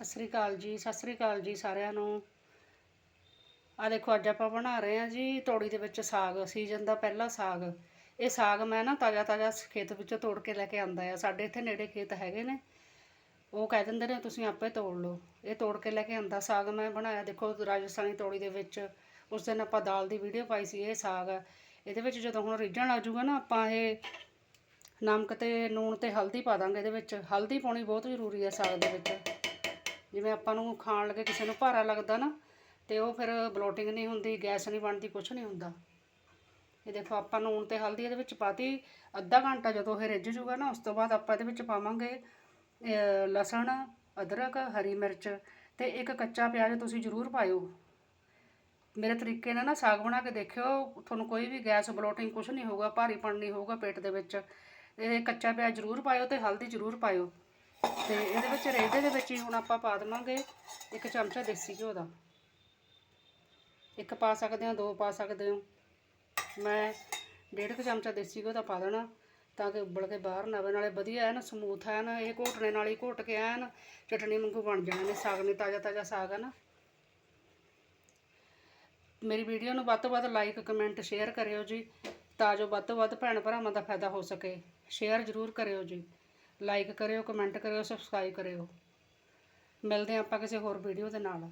ਸਤਿ ਸ੍ਰੀ ਅਕਾਲ ਜੀ, ਸਤਿ ਸ੍ਰੀ ਅਕਾਲ ਜੀ ਸਾਰਿਆਂ ਨੂੰ। ਆ ਦੇਖੋ, ਅੱਜ ਆਪਾਂ ਬਣਾ ਰਹੇ ਹਾਂ ਜੀ ਤੋੜੀ ਦੇ ਵਿੱਚ ਸਾਗ, ਸੀਜ਼ਨ ਦਾ ਪਹਿਲਾ ਸਾਗ। ਇਹ ਸਾਗ ਮੈਂ ਨਾ ਤਾਜ਼ਾ ਤਾਜ਼ਾ ਖੇਤ ਵਿੱਚੋਂ ਤੋੜ ਕੇ ਲੈ ਕੇ ਆਂਦਾ ਆ। ਸਾਡੇ ਇੱਥੇ ਨੇੜੇ ਖੇਤ ਹੈਗੇ ਨੇ। ਉਹ ਕਹਿ ਦਿੰਦੇ ਨੇ, ਤੁਸੀਂ ਆਪੇ ਤੋੜ ਲਓ। ਇਹ ਤੋੜ ਕੇ ਲੈ ਕੇ ਆਂਦਾ ਸਾਗ ਮੈਂ ਬਣਾਇਆ। ਦੇਖੋ, ਰਾਜਸਥਾਨੀ ਤੋੜੀ ਦੇ ਵਿੱਚ ਉਸ ਦਿਨ ਆਪਾਂ ਦਾਲ ਦੀ ਵੀਡੀਓ ਪਾਈ ਸੀ, ਇਹ ਸਾਗ। ਇਹਦੇ ਵਿੱਚ ਜਦੋਂ ਹੁਣ ਰਿੱਝਣ ਆ ਜਾਊਗਾ ਨਾ, ਆਪਾਂ ਇਹ ਨਮਕ ਤੇ ਲੂਣ ਤੇ ਹਲਦੀ ਪਾ ਦਾਂਗੇ ਇਹਦੇ ਵਿੱਚ। ਹਲਦੀ ਪਾਉਣੀ ਬਹੁਤ ਜ਼ਰੂਰੀ ਹੈ ਸਾਗ ਦੇ ਵਿੱਚ। ਜਿਵੇਂ ਆਪਾਂ ਨੂੰ ਖਾਣ ਲੱਗੇ ਕਿਸੇ ਨੂੰ ਭਾਰਾ ਲੱਗਦਾ ਨਾ, ਤੇ ਉਹ ਫਿਰ ਬਲੋਟਿੰਗ ਨਹੀਂ ਹੁੰਦੀ ਗੈਸ ਨਹੀਂ ਬਣਦੀ ਕੁਝ ਨਹੀਂ ਹੁੰਦਾ। ਇਹ ਦੇਖੋ, ਆਪਾਂ ਨੂਣ ਤੇ ਹਲਦੀ ਇਹਦੇ ਵਿੱਚ ਪਾਤੀ, ਅੱਧਾ ਘੰਟਾ ਜਦੋਂ ਇਹ ਰਿੱਝ ਜੂਗਾ ਨਾ, ਉਸ ਤੋਂ ਬਾਅਦ ਆਪਾਂ ਇਹਦੇ ਵਿੱਚ ਪਾਵਾਂਗੇ ਲਸਣ, ਅਦਰਕ, ਹਰੀ ਮਿਰਚ ਤੇ ਇੱਕ ਕੱਚਾ ਪਿਆਜ਼ ਤੁਸੀਂ ਜ਼ਰੂਰ ਪਾਇਓ। ਮੇਰੇ ਤਰੀਕੇ ਨਾਲ ਨਾ ਸਾਗ ਬਣਾ ਕੇ ਦੇਖਿਓ, ਤੁਹਾਨੂੰ ਕੋਈ ਵੀ ਗੈਸ ਬਲੋਟਿੰਗ ਕੁਝ ਨਹੀਂ ਹੋਊਗਾ, ਭਾਰੀਪਣ ਨਹੀਂ ਹੋਊਗਾ ਪੇਟ ਦੇ ਵਿੱਚ। ਇਹ ਕੱਚਾ ਪਿਆਜ਼ ਜ਼ਰੂਰ ਪਾਇਓ ਤੇ ਹਲਦੀ ਜ਼ਰੂਰ ਪਾਇਓ। ਤੇ ਇਹਦੇ ਵਿੱਚ ਰੇਜੇ ਦੇ ਵਿੱਚ ਹੀ ਹੁਣ ਆਪਾਂ ਪਾ ਦੇਵਾਂਗੇ ਇੱਕ ਚਮਚਾ ਦੇਸੀ ਘਿਓ ਦਾ। ਇੱਕ ਪਾ ਸਕਦੇ ਹੋ, ਦੋ ਪਾ ਸਕਦੇ ਹੋ। ਮੈਂ ਡੇਢ ਕੁ ਚਮਚਾ ਦੇਸੀ ਘਿਓ ਦਾ ਪਾ ਦੇਣਾ ਤਾਂ ਕਿ ਉਬਲ ਕੇ ਬਾਹਰ ਨਾ ਆਵੇ। ਨਾਲੇ ਵਧੀਆ ਐਨ ਸਮੂਥ ਐਨ ਇਹ ਘੋਟਣੇ ਨਾਲ ਹੀ ਘੋਟ ਕੇ ਐਨ ਚਟਣੀ ਵਾਂਗੂ ਬਣ ਜਾਣੇ ਨੇ, ਸਾਗ ਨੇ ਤਾਜ਼ਾ ਤਾਜ਼ਾ ਸਾਗ ਹੈ ਨਾ। ਮੇਰੀ ਵੀਡੀਓ ਨੂੰ ਵੱਧ ਤੋਂ ਵੱਧ ਲਾਈਕ, ਕਮੈਂਟ, ਸ਼ੇਅਰ ਕਰਿਓ ਜੀ, ਤਾਂ ਜੋ ਵੱਧ ਤੋਂ ਵੱਧ ਭੈਣ ਭਰਾਵਾਂ ਦਾ ਫਾਇਦਾ ਹੋ ਸਕੇ। ਸ਼ੇਅਰ ਜ਼ਰੂਰ ਕਰਿਓ ਜੀ। ਲਾਈਕ ਕਰਿਓ ਕਮੈਂਟ ਕਰਿਓ ਸਬਸਕ੍ਰਾਈਬ ਕਰਿਓ। ਮਿਲਦੇ ਹਾਂ ਆਪਾਂ ਕਿਸੇ ਹੋਰ ਵੀਡੀਓ ਦੇ ਨਾਲ।